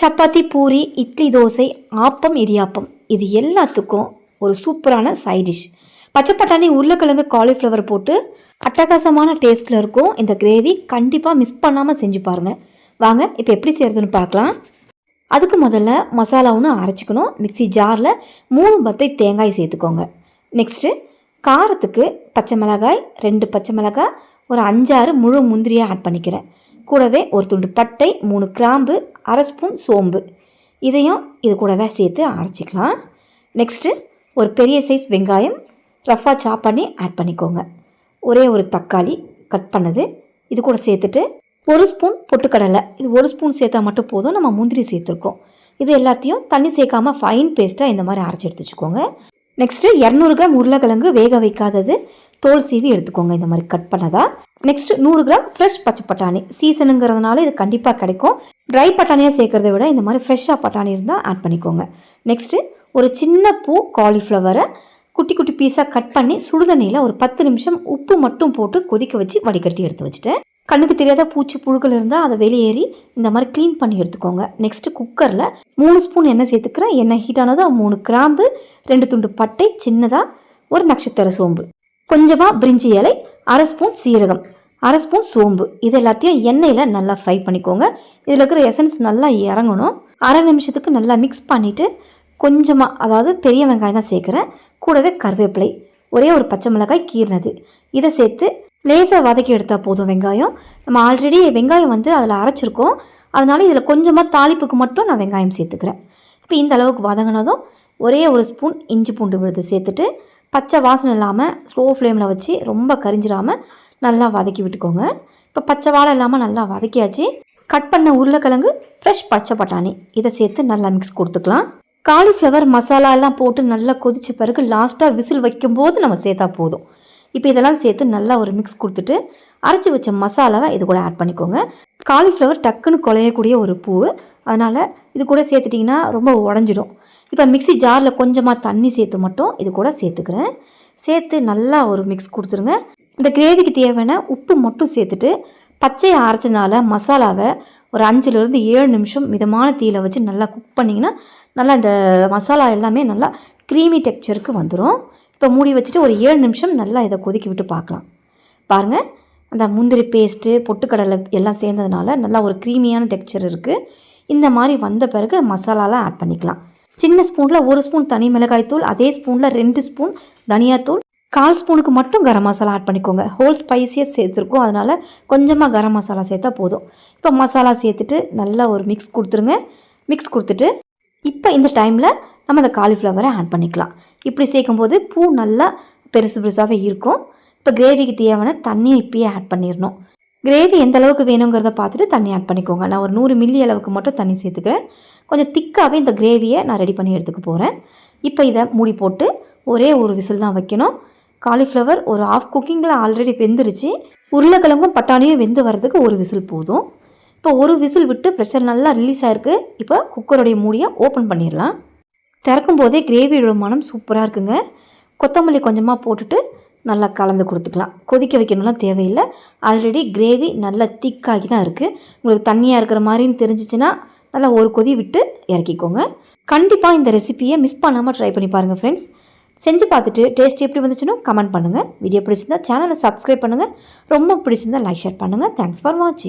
சப்பாத்தி பூரி இட்லி தோசை ஆப்பம் இடியாப்பம். இது எல்லாத்துக்கும் ஒரு சூப்பரான சைட் டிஷ் பச்சை பட்டாணி உருளைக்கிழங்கு காலிஃப்ளவர் போட்டு அட்டகாசமான டேஸ்ட்டில் இருக்கும் இந்த கிரேவி கண்டிப்பாக மிஸ் பண்ணாமல் செஞ்சு பாருங்கள் வாங்க இப்போ எப்படி செய்கிறதுன்னு பார்க்கலாம். அதுக்கு முதல்ல மசாலா ஒன்று அரைச்சிக்கணும். மிக்ஸி ஜாரில் மூணு பத்தை தேங்காய் சேர்த்துக்கோங்க. நெக்ஸ்ட்டு காரத்துக்கு பச்சை மிளகாய் ரெண்டு பச்சை மிளகாய் ஒரு அஞ்சாறு முழு முந்திரியை ஆட் பண்ணிக்கிறேன். கூடவே ஒரு துண்டு பட்டை மூணு கிராம்பு அரை ஸ்பூன் சோம்பு. இதையும் இது கூடவே சேர்த்து அரைச்சிக்கலாம். நெக்ஸ்ட்டு ஒரு பெரிய சைஸ் வெங்காயம் ரஃபாக சாப் பண்ணி ஆட் பண்ணிக்கோங்க. ஒரே ஒரு தக்காளி கட் பண்ணது. இது கூட சேர்த்துட்டு ஒரு ஸ்பூன் பொட்டுக்கடலை. இது ஒரு ஸ்பூன் சேர்த்தா மட்டும் போதும். நம்ம முந்திரி சேர்த்துருக்கோம். இது எல்லாத்தையும் தண்ணி சேர்க்காமல் ஃபைன் பேஸ்ட்டாக இந்த மாதிரி அரைச்சி எடுத்து வச்சுக்கோங்க. நெக்ஸ்ட்டு இரநூறு கிராம் உருளைக்கிழங்கு வேக வைக்காதது. தோல் சீவி எடுத்துக்கோங்க. இந்த மாதிரி கட் பண்ணதா. நெக்ஸ்ட் நூறு கிராம் ஃப்ரெஷ் பச்சை பட்டாணி. சீசனுங்கிறதுனால இது கண்டிப்பாக கிடைக்கும். ட்ரை பட்டாணியாக சேர்க்கறத விட இந்த மாதிரி ஃப்ரெஷ்ஷாக பட்டாணி இருந்தால் ஆட் பண்ணிக்கோங்க. நெக்ஸ்ட்டு ஒரு சின்ன பூ காலிஃப்ளவரை குட்டி குட்டி பீஸாக கட் பண்ணி சுடுதண்ணியில் ஒரு பத்து நிமிஷம் உப்பு மட்டும் போட்டு கொதிக்க வச்சு வடிகட்டி எடுத்து வச்சுட்டேன். கண்ணுக்கு தெரியாத பூச்சி புழுக்கள் இருந்தால் அதை வெளியேறி இந்த மாதிரி க்ளீன் பண்ணி எடுத்துக்கோங்க. நெக்ஸ்ட்டு குக்கரில் மூணு ஸ்பூன் எண்ணெய் சேர்த்துக்கிறேன். எண்ணெய் ஹீட் ஆனதோ மூணு கிராம்பு ரெண்டு துண்டு பட்டை சின்னதாக ஒரு நட்சத்திர சோம்பு. கொஞ்சமாக பிரிஞ்சி இலை அரை ஸ்பூன் சீரகம். அரை ஸ்பூன் சோம்பு. இது எல்லாத்தையும் எண்ணெயில் நல்லா ஃப்ரை பண்ணிக்கோங்க. இதில் இருக்கிற எசன்ஸ் நல்லா இறங்கணும். அரை நிமிஷத்துக்கு நல்லா மிக்ஸ் பண்ணிவிட்டு கொஞ்சமாக அதாவது பெரிய வெங்காயம் தான் சேர்க்குறேன். கூடவே கருவேப்பிலை. ஒரே ஒரு பச்சை மிளகாய் கீறினது. இதை சேர்த்து லேசாக வதக்கி எடுத்தால் போதும் வெங்காயம். நம்ம ஆல்ரெடி வெங்காயம் வந்து அதில் அரைச்சிருக்கோம். அதனால இதில் கொஞ்சமாக தாளிப்புக்கு மட்டும் நான் வெங்காயம் சேர்த்துக்கிறேன். இப்போ இந்த அளவுக்கு வதங்கினதும் ஒரே ஒரு ஸ்பூன் இஞ்சி பூண்டு விழுது சேர்த்துட்டு பச்சை வாசனை இல்லாமல் ஸ்லோ ஃப்ளேமில் வச்சு ரொம்ப கரிஞ்சிடாமல் நல்லா வதக்கி விட்டுக்கோங்க. இப்போ பச்சை வாழை இல்லாமல் நல்லா வதக்கியாச்சு. கட் பண்ண உருளைக்கிழங்கு ஃப்ரெஷ் பச்சை பட்டாணி. இதை சேர்த்து நல்லா மிக்ஸ் கொடுத்துக்கலாம். காலிஃப்ளவர் மசாலா எல்லாம் போட்டு நல்லா கொதிச்ச பிறகு லாஸ்ட்டாக விசில் வைக்கும்போது நம்ம சேர்த்தா போதும். இப்போ இதெல்லாம் சேர்த்து நல்லா ஒரு மிக்ஸ் கொடுத்துட்டு அரைச்சி வச்ச மசாலாவை இது கூட ஆட் பண்ணிக்கோங்க. காலிஃப்ளவர் டக்குன்னு குலையக்கூடிய ஒரு பூ அதனால் இது கூட சேர்த்துட்டிங்கன்னா ரொம்ப உடஞ்சிடும் இப்போ மிக்ஸி ஜாரில் கொஞ்சமாக தண்ணி சேர்த்து மட்டும் இது கூட சேர்த்துக்கிறேன். சேர்த்து நல்லா ஒரு மிக்ஸ் கொடுத்துருங்க. இந்த கிரேவிக்கு தேவையான உப்பு மட்டும் சேர்த்துட்டு பச்சையை அரைச்சதுனால மசாலாவை ஒரு அஞ்சுலேருந்து ஏழு நிமிஷம் மிதமான தீயில் வச்சு நல்லா குக் பண்ணிங்கன்னா நல்லா இந்த மசாலா எல்லாமே நல்லா க்ரீமி டெக்ஸ்சருக்கு வந்துடும் இப்போ மூடி வச்சுட்டு ஒரு ஏழு நிமிஷம் நல்லா இதை கொதிக்க விட்டு பார்க்கலாம். பாருங்கள் அந்த முந்திரி பேஸ்ட்டு பொட்டுக்கடலை எல்லாம் சேர்ந்ததுனால நல்லா ஒரு க்ரீமியான டெக்ஸ்சர் இருக்குது இந்த மாதிரி வந்த பிறகு மசாலாலாம் ஆட் பண்ணிக்கலாம். சின்ன ஸ்பூனில் ஒரு ஸ்பூன் தனி மிளகாய் தூள் அதே ஸ்பூனில் ரெண்டு ஸ்பூன் தனியாத்தூள். கால் ஸ்பூனுக்கு மட்டும் கரம் மசாலா ஆட் பண்ணிக்கோங்க. ஹோல் ஸ்பைஸியாக சேர்த்துருக்கோம். அதனால் கொஞ்சமாக கரம் மசாலா சேர்த்தா போதும். இப்போ மசாலா சேர்த்துட்டு நல்லா ஒரு மிக்ஸ் கொடுத்துருங்க. மிக்ஸ் கொடுத்துட்டு இப்போ இந்த டைமில் நம்ம அந்த காலிஃப்ளவரை ஆட் பண்ணிக்கலாம். இப்படி சேர்க்கும்போது பூ நல்லா பெருசு பெருசாகவே இருக்கும். இப்போ கிரேவிக்கு தேவையான தண்ணி இப்பயே ஆட் பண்ணிடணும். கிரேவி எந்த அளவுக்கு வேணுங்கிறத பார்த்துட்டு தண்ணி ஆட் பண்ணிக்கோங்க. நான் ஒரு நூறு மில்லி அளவுக்கு மட்டும் தண்ணி சேர்த்துக்கிறேன். கொஞ்சம் திக்காகவே இந்த கிரேவியை நான் ரெடி பண்ணி எடுத்துக்க போகிறேன் இப்போ இதை மூடி போட்டு ஒரே ஒரு விசில் தான் வைக்கணும். காலிஃப்ளவர் ஒரு ஆஃப் குக்கிங்கில் ஆல்ரெடி வெந்துருச்சு. உருளைக்கிழங்கும் பட்டாணியும் வெந்து வர்றதுக்கு ஒரு விசில் போதும். இப்போ ஒரு விசில் விட்டு ப்ரெஷர் நல்லா ரிலீஸ் ஆயிருக்கு. இப்போ குக்கருடைய மூடியை ஓப்பன் பண்ணிடலாம். திறக்கும் போதே கிரேவியோட மனம் சூப்பராக இருக்குங்க. கொத்தமல்லி கொஞ்சமாக போட்டுட்டு நல்லா கலந்து கொடுத்துக்கலாம். கொதிக்க வைக்கணும்லாம் தேவையில்லை. ஆல்ரெடி கிரேவி நல்லா திக்காகி தான் இருக்குது உங்களுக்கு தண்ணியாக இருக்கிற மாதிரின்னு தெரிஞ்சிச்சுன்னா நல்லா ஒரு கொதி விட்டு இறக்கிக்கோங்க. கண்டிப்பாக இந்த ரெசிபியை மிஸ் பண்ணாமல் ட்ரை பண்ணி பாருங்கள் ஃப்ரெண்ட்ஸ் செஞ்சு பார்த்துட்டு டேஸ்ட் எப்படி வந்துச்சுன்னு கமெண்ட் பண்ணுங்கள் வீடியோ பிடிச்சிருந்தா சேனலை சப்ஸ்கிரைப் பண்ணுங்கள் ரொம்ப பிடிச்சிருந்தா லைக் ஷேர் பண்ணுங்கள் தேங்க்ஸ் ஃபார் வாட்சிங்